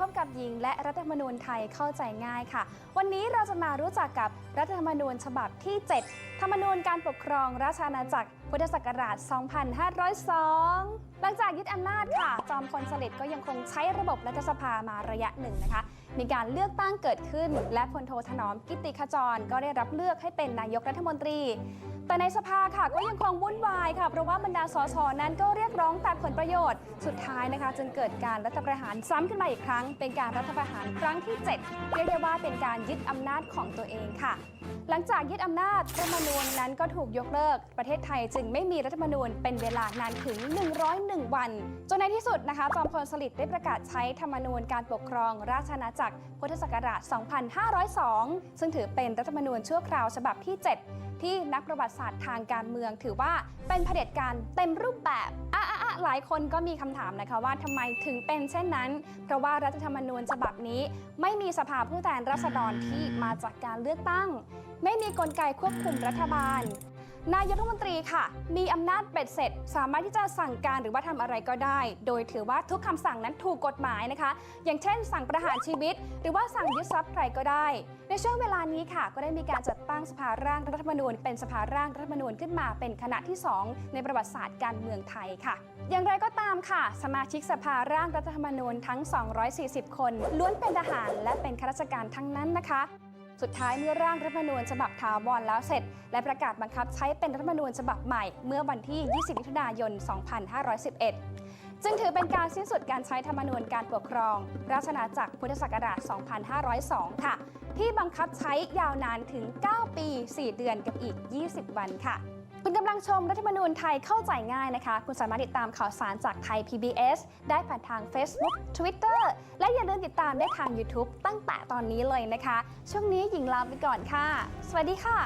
พบกับหญิง และรัฐธรรมนูญไทยเข้าใจง่ายค่ะ วันนี้เราจะมารู้จักกับรัฐธรรมนูญฉบับที่ 7 ธรรมนูญการปกครองราชอาณาจักร พุทธศักราช 2502 หลังจากยึดอำนาจค่ะ จอมพลสฤษดิ์ก็ยังคงใช้ระบบรัฐสภามาระยะหนึ่งนะคะ มีการเลือกตั้งเกิดขึ้น และพลโทถนอมกิติขจร ก็ได้รับเลือกให้เป็นนายกรัฐมนตรี แต่ในสภาค่ะก็ยังคงวุ่นวายค่ะ เพราะว่าบรรดาสสนั้นก็เรียกร้องแต่ผลประโยชน์ สุดท้ายนะคะ จึงเกิดการรัฐประหารซ้ำขึ้นมาอีกครั้ง เป็นการรัฐประหารครั้งที่ 7 เรียกได้ว่าเป็นการยึดอำนาจของตัวเองค่ะ หลังจากยึดอำนาจรัฐธรรมนูญนั้นก็ถูกยกเลิก ประเทศไทยจึงไม่มีรัฐธรรมนูญเป็นเวลานานถึง 101 วัน จนในที่สุดนะคะ จอมพลสฤษดิ์ได้ประกาศใช้ธรรมนูญการปกครองราชอาณาจักรพุทธศักราช 2502 ซึ่งถือเป็นรัฐธรรมนูญชั่วคราวฉบับที่ 7 ที่นักประวัติศาสตร์ทางการเมือง ถือว่าเป็นเผด็จการเต็มรูปแบบอะ หลายคนก็มีคำถามนะคะว่าทำไมถึงเป็นเช่นนั้น เพราะว่ารัฐธรรมนูญฉบับนี้ไม่มีสภาผู้แทนราษฎรที่มาจากการเลือกตั้ง ไม่มีกลไกควบคุมรัฐบาล นายกรัฐมนตรีค่ะ มีอำนาจเบ็ดเสร็จ สามารถที่จะสั่งการหรือว่าทำอะไรก็ได้ โดยถือว่าทุกคำสั่งนั้นถูกกฎหมายนะคะ อย่างเช่น สั่งประหารชีวิต หรือว่าสั่งยึดทรัพย์ใครก็ได้ ในช่วงเวลานี้ค่ะ ก็ได้มีการจัดตั้งสภาร่างรัฐธรรมนูญ เป็นสภาร่างรัฐธรรมนูญขึ้นมาเป็นคณะที่ 2 ในประวัติศาสตร์การเมืองไทยค่ะ อย่างไรก็ตามค่ะ สมาชิกสภาร่างรัฐธรรมนูญทั้ง 240 คน ล้วนเป็นทหารและเป็นข้าราชการทั้งนั้นนะคะ สุดท้ายเมื่อร่างรัฐธรรมนูญฉบับถาวรแล้วเสร็จ และประกาศบังคับใช้เป็นรัฐธรรมนูญฉบับใหม่ เมื่อวันที่ 20 มิถุนายน 2511 จึงถือเป็นการสิ้นสุดการใช้ธรรมนูญการปกครอง ราชนาจักรพุทธศักราช 2502 ค่ะ ที่บังคับใช้ยาวนานถึง 9 ปี 4 เดือนกับอีก 20 วันค่ะ คุณกำลังชมรัฐธรรมนูญไทยเข้าใจง่ายนะคะ คุณสามารถติดตามข่าวสารจากไทย PBS ได้ผ่านทาง Facebook Twitter และอย่าลืมติดตามได้ทาง YouTube ตั้งแต่ตอนนี้เลยนะคะ ช่วงนี้หญิงลาไปก่อนค่ะ สวัสดีค่ะ